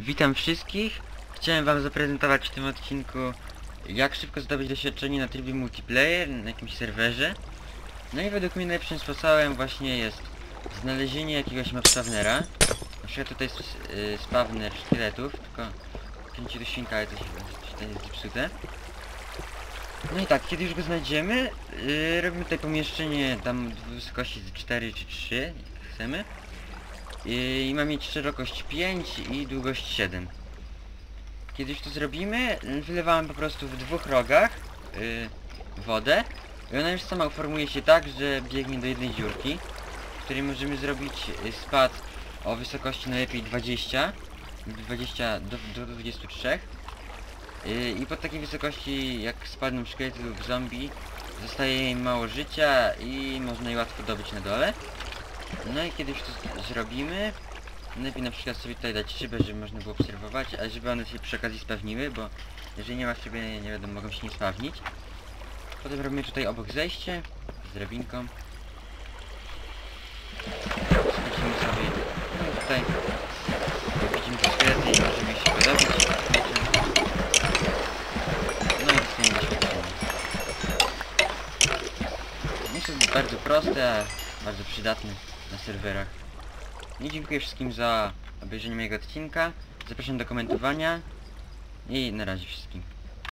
Witam wszystkich. Chciałem wam zaprezentować w tym odcinku jak szybko zdobyć doświadczenie na trybie multiplayer na jakimś serwerze. No i według mnie najlepszym sposobem właśnie jest znalezienie jakiegoś mapstawnera. Na przykład tutaj jest y, spawner szkieletów, tylko kręci do świnka, ale to się jest zepsute. No i tak, kiedy już go znajdziemy, yy, robimy tutaj pomieszczenie tam w wysokości z 4 czy 3, jak chcemy. I ma mieć szerokość 5 i długość 7. Kiedy już to zrobimy, wylewamy po prostu w dwóch rogach yy, wodę i ona już sama uformuje się tak, że biegnie do jednej dziurki, w której możemy zrobić y, spad o wysokości najlepiej 20, 20 do, do 23. Yy, I po takiej wysokości, jak spadną szkielety lub zombie, zostaje jej mało życia i można je łatwo dobyć na dole. No i kiedy już to zrobimy, lepiej na przykład sobie tutaj dać szybę, żeby można było obserwować, a żeby one się przy okazji spawniły, bo jeżeli nie ma szyby, nie wiadomo, mogą się nie spawnić. Potem robimy tutaj obok zejście z drabinką. Schodzimy sobie, no i tutaj widzimy te szkielety i możemy się podobać. No i dostaniemy doświadczenie. Jest to bardzo proste, a bardzo przydatne na serwerach. I dziękuję wszystkim za obejrzenie mojego odcinka. Zapraszam do komentowania. I na razie wszystkim.